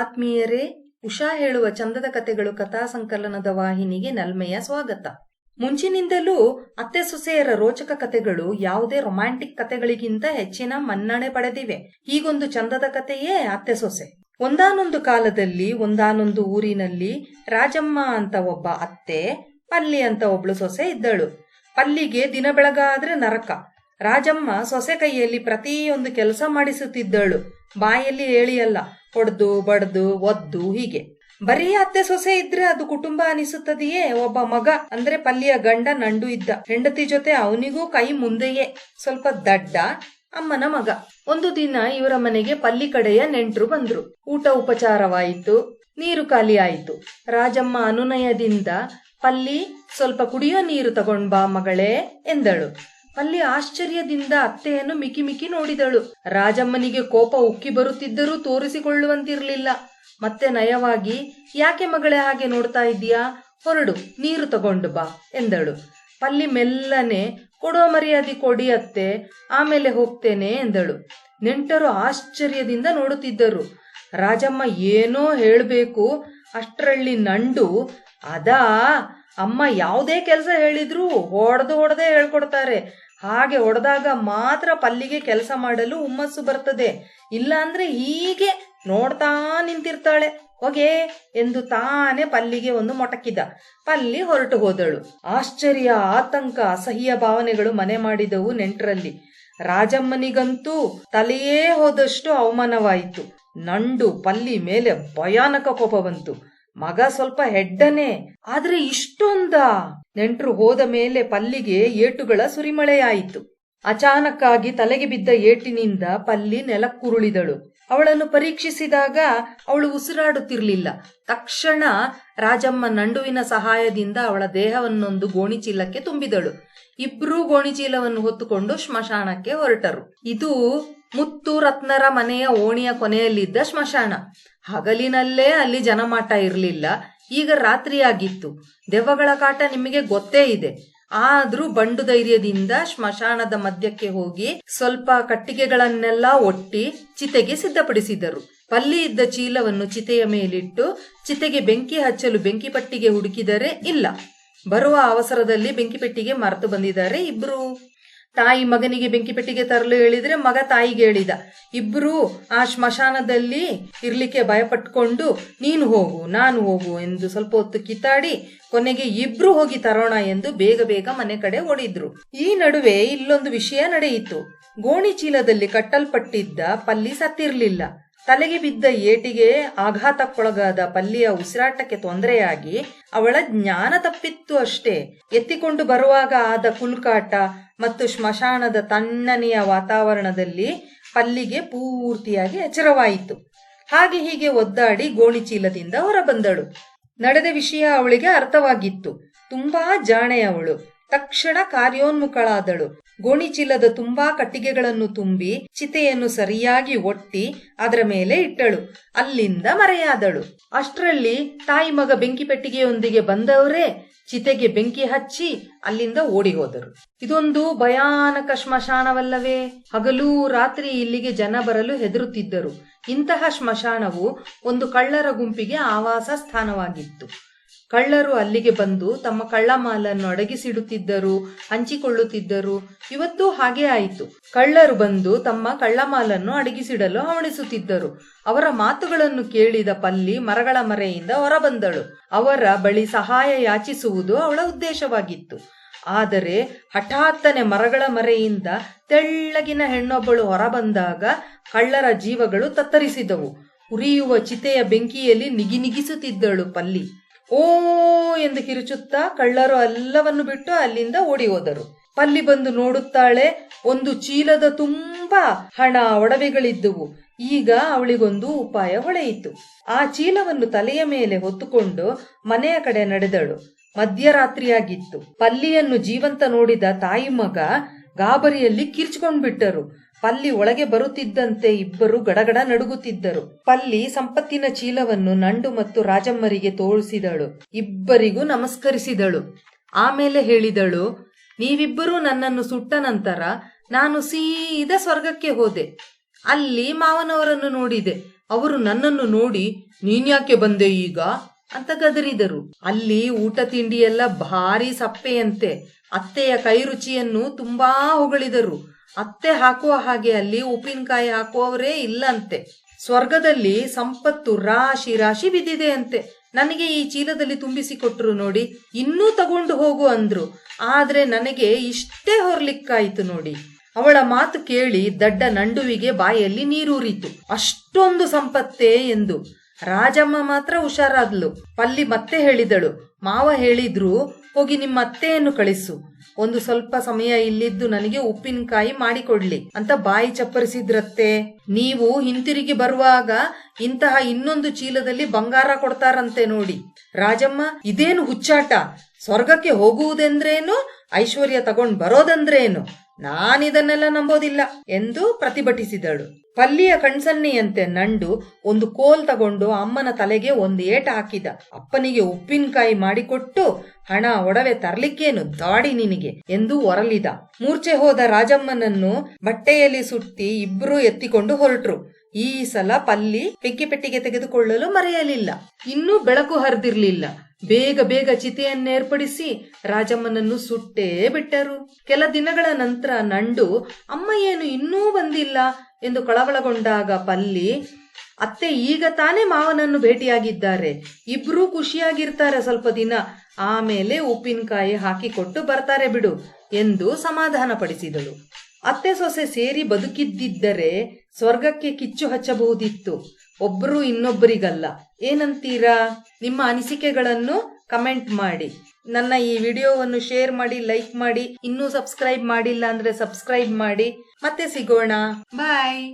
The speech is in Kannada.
ಆತ್ಮೀಯರೇ, ಉಷಾ ಹೇಳುವ ಚಂದದ ಕಥೆಗಳು ಕಥಾ ಸಂಕಲನದ ವಾಹಿನಿಗೆ ನಲ್ಮೆಯ ಸ್ವಾಗತ. ಮುಂಚಿನಿಂದಲೂ ಅತ್ತೆ ಸೊಸೆಯರ ರೋಚಕ ಕಥೆಗಳು ಯಾವುದೇ ರೊಮ್ಯಾಂಟಿಕ್ ಕಥೆಗಳಿಗಿಂತ ಹೆಚ್ಚಿನ ಮನ್ನಣೆ ಪಡೆದಿವೆ. ಹೀಗೊಂದು ಚಂದದ ಕಥೆಯೇ ಅತ್ತೆ ಸೊಸೆ. ಒಂದಾನೊಂದು ಕಾಲದಲ್ಲಿ, ಒಂದಾನೊಂದು ಊರಿನಲ್ಲಿ ರಾಜಮ್ಮ ಅಂತ ಒಬ್ಬ ಅತ್ತೆ, ಪಲ್ಲಿ ಅಂತ ಒಬ್ಳು ಸೊಸೆ ಇದ್ದಳು. ಪಲ್ಲಿಗೆ ದಿನ ಬೆಳಗಾದ್ರೆ ನರಕ. ರಾಜಮ್ಮ ಸೊಸೆ ಕೈಯಲ್ಲಿ ಪ್ರತಿಯೊಂದು ಕೆಲಸ ಮಾಡಿಸುತ್ತಿದ್ದಳು. ಬಾಯಲ್ಲಿ ಹೇಳಿಯಲ್ಲ, ಹೊಡೆದು, ಬಡ್ದು, ಒದ್ದು, ಹೀಗೆ. ಬರೀ ಅತ್ತೆ ಸೊಸೆ ಇದ್ರೆ ಅದು ಕುಟುಂಬ ಅನಿಸುತ್ತದೆಯೇ? ಒಬ್ಬ ಮಗ ಅಂದ್ರೆ ಪಲ್ಲಿಯ ಗಂಡ ನಂಡು ಇದ್ದ. ಹೆಂಡತಿ ಜೊತೆ ಅವನಿಗೂ ಕೈ ಮುಂದೆಯೇ. ಸ್ವಲ್ಪ ದಡ್ಡ ಅಮ್ಮನ ಮಗ. ಒಂದು ದಿನ ಇವರ ಮನೆಗೆ ಪಲ್ಲಿ ಕಡೆಯ ನೆಂಟರು ಬಂದ್ರು. ಊಟ ಉಪಚಾರವಾಯಿತು, ನೀರು ಖಾಲಿ ಆಯಿತು. ರಾಜಮ್ಮ ಅನುನಯದಿಂದ, ಪಲ್ಲಿ, ಸ್ವಲ್ಪ ಕುಡಿಯೋ ನೀರು ತಗೊಂಡ್ ಬಾ ಮಗಳೇ ಎಂದಳು. ಪಲ್ಲಿ ಆಶ್ಚರ್ಯದಿಂದ ಅತ್ತೆಯನ್ನು ಮಿಕಿ ಮಿಕಿ ನೋಡಿದಳು. ರಾಜಮ್ಮನಿಗೆ ಕೋಪ ಉಕ್ಕಿ ಬರುತ್ತಿದ್ದರೂ ತೋರಿಸಿಕೊಳ್ಳುವಂತಿರಲಿಲ್ಲ. ಮತ್ತೆ ನಯವಾಗಿ, ಯಾಕೆ ಮಗಳೇ ಹಾಗೆ ನೋಡ್ತಾ ಇದ್ದೀಯಾ? ಹೊರಡು, ನೀರು ತಗೊಂಡು ಬಾ, ಎಂದಳು. ಪಲ್ಲಿ ಮೆಲ್ಲನೆ ಕೊಡುವ ಮರ್ಯಾದೆ ಕೊಡಿ ಅತ್ತೆ, ಆಮೇಲೆ ಹೋಗ್ತೇನೆ, ಎಂದಳು. ನೆಂಟರು ಆಶ್ಚರ್ಯದಿಂದ ನೋಡುತ್ತಿದ್ದರು. ರಾಜಮ್ಮ ಏನೋ ಹೇಳಬೇಕು, ಅಷ್ಟರಲ್ಲಿ ನಂಡು, ಅದಾ, ಅಮ್ಮ ಯಾವುದೇ ಕೆಲಸ ಹೇಳಿದ್ರು ಹೊಡೆದು ಹೊಡೆದೇ ಹೇಳ್ಕೊಡ್ತಾರೆ ಹಾಗೆ ಹೊಡೆದಾಗ ಮಾತ್ರ ಪಲ್ಲಿಗೆ ಕೆಲಸ ಮಾಡಲು ಹುಮ್ಮಸ್ಸು ಬರ್ತದೆ. ಇಲ್ಲಾಂದ್ರೆ ಹೀಗೆ ನೋಡ್ತಾ ನಿಂತಿರ್ತಾಳೆ. ಹೋಗೆ ಎಂದು ತಾನೇ ಪಲ್ಲಿಗೆ ಒಂದು ಮೊಟಕಿದ. ಪಲ್ಲಿ ಹೊರಟು ಹೋದಳು. ಆಶ್ಚರ್ಯ, ಆತಂಕ, ಅಸಹ್ಯ ಭಾವನೆಗಳು ಮನೆ ಮಾಡಿದವು ನೆಂಟರಲ್ಲಿ. ರಾಜಮ್ಮನಿಗಂತೂ ತಲೆಯೇ ಹೋದಷ್ಟು ಅವಮಾನವಾಯಿತು. ನಂಡು ಪಲ್ಲಿ ಮೇಲೆ ಭಯಾನಕ ಕೋಪ ಬಂತು. ಮಗ ಸ್ವಲ್ಪ ಹೆಡ್ಡನೆ. ಆದ್ರೆ ಇಷ್ಟೊಂದ ನೆಂಟ್ರು ಹೋದ ಮೇಲೆ ಪಲ್ಲಿಗೆ ಏಟುಗಳ ಸುರಿಮಳೆಯಾಯಿತು. ಅಚಾನಕ್ಕಾಗಿ ತಲೆಗೆ ಬಿದ್ದ ಏಟಿನಿಂದ ಪಲ್ಲಿ ನೆಲಕ್ಕುರುಳಿದಳು. ಅವಳನ್ನು ಪರೀಕ್ಷಿಸಿದಾಗ ಅವಳು ಉಸಿರಾಡುತ್ತಿರಲಿಲ್ಲ. ತಕ್ಷಣ ರಾಜಮ್ಮ ನಂಡುವಿನ ಸಹಾಯದಿಂದ ಅವಳ ದೇಹವನ್ನೊಂದು ಗೋಣಿಚೀಲಕ್ಕೆ ತುಂಬಿದಳು. ಇಬ್ರೂ ಗೋಣಿಚೀಲವನ್ನು ಹೊತ್ತುಕೊಂಡು ಸ್ಮಶಾನಕ್ಕೆ ಹೊರಟರು. ಇದು ಮುತ್ತು ರತ್ನರ ಮನೆಯ ಓಣಿಯ ಕೊನೆಯಲ್ಲಿದ್ದ ಸ್ಮಶಾನ ಹಗಲಿನಲ್ಲೇ ಅಲ್ಲಿ ಜನಮಾಟ ಇರಲಿಲ್ಲ. ಈಗ ರಾತ್ರಿಯಾಗಿತ್ತು. ದೆವ್ವಗಳ ಕಾಟ ನಿಮಗೆ ಗೊತ್ತೇ ಇದೆ. ಆದ್ರೂ ಬಂಡು ಧೈರ್ಯದಿಂದ ಸ್ಮಶಾನದ ಮಧ್ಯಕ್ಕೆ ಹೋಗಿ ಸ್ವಲ್ಪ ಕಟ್ಟಿಗೆಗಳನ್ನೆಲ್ಲ ಒಟ್ಟಿ ಚಿತೆಗೆ ಸಿದ್ಧಪಡಿಸಿದರು. ಪಲ್ಲಿ ಇದ್ದ ಚೀಲವನ್ನು ಚಿತೆಯ ಮೇಲಿಟ್ಟು ಚಿತೆಗೆ ಬೆಂಕಿ ಹಚ್ಚಲು ಬೆಂಕಿ ಪಟ್ಟಿಗೆ ಹುಡುಕಿದರೆ ಇಲ್ಲ. ಬರುವ ಅವಸರದಲ್ಲಿ ಬೆಂಕಿ ಪೆಟ್ಟಿಗೆ ಮರೆತು ಬಂದಿದ್ದಾರೆ ಇಬ್ರು. ತಾಯಿ ಮಗನಿಗೆ ಬೆಂಕಿ ಪೆಟ್ಟಿಗೆ ತರಲು ಹೇಳಿದ್ರೆ ಮಗ ತಾಯಿಗೆ ಹೇಳಿದ. ಇಬ್ರು ಆ ಸ್ಮಶಾನದಲ್ಲಿ ಇರ್ಲಿಕ್ಕೆ ಭಯಪಟ್ಕೊಂಡು, ನೀನು ಹೋಗು, ನಾನು ಹೋಗು ಎಂದು ಸ್ವಲ್ಪ ಹೊತ್ತು ಕಿತ್ತಾಡಿ, ಕೊನೆಗೆ ಇಬ್ರು ಹೋಗಿ ತರೋಣ ಎಂದು ಬೇಗ ಬೇಗ ಮನೆ ಕಡೆ ಓಡಿದ್ರು. ಈ ನಡುವೆ ಇಲ್ಲೊಂದು ವಿಷಯ ನಡೆಯಿತು. ಗೋಣಿ ಚೀಲದಲ್ಲಿ ಕಟ್ಟಲ್ಪಟ್ಟಿದ್ದ ಪಲ್ಲಿ ಸತ್ತಿರ್ಲಿಲ್ಲ. ತಲೆಗೆ ಬಿದ್ದ ಏಟಿಗೆ ಆಘಾತಕ್ಕೊಳಗಾದ ಪಲ್ಲಿಯ ಉಸಿರಾಟಕ್ಕೆ ತೊಂದರೆಯಾಗಿ ಅವಳ ಜ್ಞಾನ ತಪ್ಪಿತ್ತು ಅಷ್ಟೇ. ಎತ್ತಿಕೊಂಡು ಬರುವಾಗ ಆದ ಕುಲ್ಕಾಟ ಮತ್ತು ಶ್ಮಶಾನದ ತಣ್ಣನೆಯ ವಾತಾವರಣದಲ್ಲಿ ಪಲ್ಲಿಗೆ ಪೂರ್ತಿಯಾಗಿ ಎಚ್ಚರವಾಯಿತು. ಹಾಗೆ ಹೀಗೆ ಒದ್ದಾಡಿ ಗೋಣಿಚೀಲದಿಂದ ಹೊರಬಂದಳು. ನಡೆದ ವಿಷಯ ಅವಳಿಗೆ ಅರ್ಥವಾಗಿತ್ತು. ತುಂಬಾ ಜಾಣೆಯವಳು. ತಕ್ಷಣ ಕಾರ್ಯೋನ್ಮುಖಳಾದಳು. ಗೋಣಿಚೀಲದ ತುಂಬಾ ಕಟ್ಟಿಗೆಗಳನ್ನು ತುಂಬಿ ಚಿತೆಯನ್ನು ಸರಿಯಾಗಿ ಒಟ್ಟಿ ಅದರ ಮೇಲೆ ಇಟ್ಟಳು. ಅಲ್ಲಿಂದ ಮರೆಯಾದಳು. ಅಷ್ಟರಲ್ಲಿ ತಾಯಿ ಮಗ ಬೆಂಕಿ ಪೆಟ್ಟಿಗೆಯೊಂದಿಗೆ ಬಂದವರೇ ಚಿತೆಗೆ ಬೆಂಕಿ ಹಚ್ಚಿ ಅಲ್ಲಿಂದ ಓಡಿ ಹೋದರು ಇದೊಂದು ಭಯಾನಕ ಸ್ಮಶಾನವಲ್ಲವೇ ಹಗಲು ರಾತ್ರಿ ಇಲ್ಲಿಗೆ ಜನ ಬರಲು ಹೆದರುತ್ತಿದ್ದರು. ಇಂತಹ ಸ್ಮಶಾನವು ಒಂದು ಕಳ್ಳರ ಗುಂಪಿಗೆ ಆವಾಸ ಸ್ಥಾನವಾಗಿತ್ತು. ಕಳ್ಳರು ಅಲ್ಲಿಗೆ ಬಂದು ತಮ್ಮ ಕಳ್ಳಮಾಲನ್ನು ಅಡಗಿಸಿಡುತ್ತಿದ್ದರು, ಹಂಚಿಕೊಳ್ಳುತ್ತಿದ್ದರು. ಇವತ್ತು ಹಾಗೆ ಆಯಿತು. ಕಳ್ಳರು ಬಂದು ತಮ್ಮ ಕಳ್ಳಮಾಲನ್ನು ಅಡಗಿಸಿಡಲು ಹವಣಿಸುತ್ತಿದ್ದರು ಅವರ ಮಾತುಗಳನ್ನು ಕೇಳಿದ ಪಲ್ಲಿ ಮರಗಳ ಮರೆಯಿಂದ ಹೊರಬಂದಳು. ಅವರ ಬಳಿ ಸಹಾಯ ಯಾಚಿಸುವುದು ಅವಳ ಉದ್ದೇಶವಾಗಿತ್ತು. ಆದರೆ ಹಠಾತ್ತನೆ ಮರಗಳ ಮರೆಯಿಂದ ತೆಳ್ಳಗಿನ ಹೆಣ್ಣೊಬ್ಬಳು ಹೊರಬಂದಾಗ ಕಳ್ಳರ ಜೀವಗಳು ತತ್ತರಿಸಿದವು. ಉರಿಯುವ ಚಿತೆಯ ಬೆಂಕಿಯಲ್ಲಿ ನಿಗಿನಿಗಿಸುತ್ತಿದ್ದಳು ಪಲ್ಲಿ. ಓ ಎಂದು ಕಿರುಚುತ್ತಾ ಕಳ್ಳರು ಎಲ್ಲವನ್ನು ಬಿಟ್ಟು ಅಲ್ಲಿಂದ ಓಡಿ ಹೋದರು. ಪಲ್ಲಿ ಬಂದು ನೋಡುತ್ತಾಳೆ ಒಂದು ಚೀಲದ ತುಂಬಾ ಹಣ ಒಡವೆಗಳಿದ್ದುವು. ಈಗ ಅವಳಿಗೊಂದು ಉಪಾಯ ಹೊಳೆಯಿತು. ಆ ಚೀಲವನ್ನು ತಲೆಯ ಮೇಲೆ ಹೊತ್ತುಕೊಂಡು ಮನೆಯ ಕಡೆ ನಡೆದಳು. ಮಧ್ಯರಾತ್ರಿಯಾಗಿತ್ತು. ಪಲ್ಲಿಯನ್ನು ಜೀವಂತ ನೋಡಿದ ತಾಯಿ ಮಗ ಗಾಬರಿಯಲ್ಲಿ ಕಿರ್ಚ್ಕೊಂಡ್ಬಿಟ್ಟರು. ಪಲ್ಲಿ ಒಳಗೆ ಬರುತ್ತಿದ್ದಂತೆ ಇಬ್ಬರು ಗಡಗಡ ನಡುಗುತ್ತಿದ್ದರು. ಪಲ್ಲಿ ಸಂಪತ್ತಿನ ಚೀಲವನ್ನು ನಂಡು ಮತ್ತು ರಾಜಮ್ಮರಿಗೆ ತೋರಿಸಿದಳು ಇಬ್ಬರಿಗೂ ನಮಸ್ಕರಿಸಿದಳು. ಆಮೇಲೆ ಹೇಳಿದಳು, ನೀವಿಬ್ಬರೂ ನನ್ನನ್ನು ಸುಟ್ಟ ನಂತರ ನಾನು ಸೀದಾ ಸ್ವರ್ಗಕ್ಕೆ ಹೋದೆ. ಅಲ್ಲಿ ಮಾವನವರನ್ನು ನೋಡಿದೆ. ಅವರು ನನ್ನನ್ನು ನೋಡಿ ನೀನ್ಯಾಕೆ ಬಂದೆ ಈಗ? ಅಂತ ಗದರಿದರು. ಅಲ್ಲಿ ಊಟ ತಿಂಡಿ ಎಲ್ಲ ಭಾರಿ ಸಪ್ಪೆಯಂತೆ. ಅತ್ತೆಯ ಕೈ ರುಚಿಯನ್ನು ತುಂಬಾ ಹೊಗಳಿದರು. ಅತ್ತೆ ಹಾಕುವ ಹಾಗೆ ಅಲ್ಲಿ ಉಪ್ಪಿನಕಾಯಿ ಹಾಕುವವರೇ ಇಲ್ಲಂತೆ. ಸ್ವರ್ಗದಲ್ಲಿ ಸಂಪತ್ತು ರಾಶಿ ರಾಶಿ ಬಿದ್ದಿದೆ ಅಂತೆ. ನನಗೆ ಈ ಚೀಲದಲ್ಲಿ ತುಂಬಿಸಿ ಕೊಟ್ರು ನೋಡಿ, ಇನ್ನೂ ತಗೊಂಡು ಹೋಗು ಅಂದ್ರು. ಆದ್ರೆ ನನಗೆ ಇಷ್ಟೇ ಹೊರ್ಲಿಕ್ಕಾಯ್ತು ನೋಡಿ. ಅವಳ ಮಾತು ಕೇಳಿ ದಡ್ಡ ನಂಡುವಿಗೆ ಬಾಯಲ್ಲಿ ನೀರೂರಿತು. ಅಷ್ಟೊಂದು ಸಂಪತ್ತೇ ಎಂದು. ರಾಜಮ್ಮ ಮಾತ್ರ ಹುಷಾರಾದ್ಲು. ಪಲ್ಲಿ ಮತ್ತೆ ಹೇಳಿದಳು. ಮಾವ ಹೇಳಿದ್ರು, ಹೋಗಿ ನಿಮ್ಮ ಅತ್ತೆಯನ್ನು ಕಳಿಸು. ಒಂದು ಸ್ವಲ್ಪ ಸಮಯ ಇಲ್ಲಿದ್ದು ನನಗೆ ಉಪ್ಪಿನಕಾಯಿ ಮಾಡಿಕೊಡ್ಲಿ ಅಂತ ಬಾಯಿ ಚಪ್ಪರಿಸಿದ್ರತ್ತೆ. ನೀವು ಹಿಂತಿರುಗಿ ಬರುವಾಗ ಇಂತಹ ಇನ್ನೊಂದು ಚೀಲದಲ್ಲಿ ಬಂಗಾರ ಕೊಡ್ತಾರಂತೆ ನೋಡಿ. ರಾಜಮ್ಮ, ಇದೇನು ಹುಚ್ಚಾಟ? ಸ್ವರ್ಗಕ್ಕೆ ಹೋಗುವುದೆಂದ್ರೇನು? ಐಶ್ವರ್ಯ ತಗೊಂಡ್ ಬರೋದಂದ್ರೇನು? ನಾನಿದನ್ನೆಲ್ಲ ನಂಬೋದಿಲ್ಲ ಎಂದು ಪ್ರತಿಭಟಿಸಿದಳು. ಪಲ್ಲಿಯ ಕಣ್ಸನ್ನೆಯಂತೆ ನಂಡು ಒಂದು ಕೋಲ್ ತಗೊಂಡು ಅಮ್ಮನ ತಲೆಗೆ ಒಂದು ಏಟ ಹಾಕಿದ. ಅಪ್ಪನಿಗೆ ಉಪ್ಪಿನಕಾಯಿ ಮಾಡಿಕೊಟ್ಟು ಹಣ ಒಡವೆ ತರ್ಲಿಕ್ಕೇನು ದಾಡಿ ನಿನಗೆ ಎಂದು ಒರಲಿದ. ಮೂರ್ಛೆ ಹೋದ ರಾಜಮ್ಮನನ್ನು ಬಟ್ಟೆಯಲ್ಲಿ ಸುತ್ತಿ ಇಬ್ರು ಎತ್ತಿಕೊಂಡು ಹೊರಟ್ರು. ಈ ಸಲ ಪಲ್ಲಿ ಬೆಂಕಿ ಪೆಟ್ಟಿಗೆ ತೆಗೆದುಕೊಳ್ಳಲು ಮರೆಯಲಿಲ್ಲ. ಇನ್ನೂ ಬೆಳಕು ಹರಿದಿರ್ಲಿಲ್ಲ. ಬೇಗ ಬೇಗ ಚಿತೆಯನ್ನೇರ್ಪಡಿಸಿ ರಾಜಮ್ಮನನ್ನು ಸುಟ್ಟೇ ಬಿಟ್ಟರು. ಕೆಲ ದಿನಗಳ ನಂತರ ನಂಡು, ಅಮ್ಮ ಏನು ಇನ್ನೂ ಬಂದಿಲ್ಲ? ಎಂದು ಕಳವಳಗೊಂಡಾಗ ಪಲ್ಲಿ, ಅತ್ತೆ ಈಗ ತಾನೇ ಮಾವನನ್ನು ಭೇಟಿಯಾಗಿದ್ದಾರೆ. ಇಬ್ರೂ ಖುಷಿಯಾಗಿರ್ತಾರೆ ಸ್ವಲ್ಪ ದಿನ. ಆಮೇಲೆ ಉಪ್ಪಿನಕಾಯಿ ಹಾಕಿಕೊಟ್ಟು ಬರ್ತಾರೆ ಬಿಡು ಎಂದು ಸಮಾಧಾನಪಡಿಸಿದಳು. ಅತ್ತೆ ಸೊಸೆ ಸೇರಿ ಬದುಕಿದ್ದಿದ್ದರೆ ಸ್ವರ್ಗಕ್ಕೆ ಕಿಚ್ಚು ಹಚ್ಚಬಹುದಿತ್ತು. ಒಬ್ಬರು ಇನ್ನೊಬ್ಬರಿಗಲ್ಲ ಏನಂತೀರಾ? ನಿಮ್ಮ ಅನಿಸಿಕೆಗಳನ್ನು ಕಮೆಂಟ್ ಮಾಡಿ. ನನ್ನ ಈ ವಿಡಿಯೋವನ್ನು ಶೇರ್ ಮಾಡಿ, ಲೈಕ್ ಮಾಡಿ. ಇನ್ನೂ ಸಬ್ಸ್ಕ್ರೈಬ್ ಮಾಡಿಲ್ಲ ಅಂದ್ರೆ ಸಬ್ಸ್ಕ್ರೈಬ್ ಮಾಡಿ. ಮತ್ತೆ ಸಿಗೋಣ. ಬಾಯ್.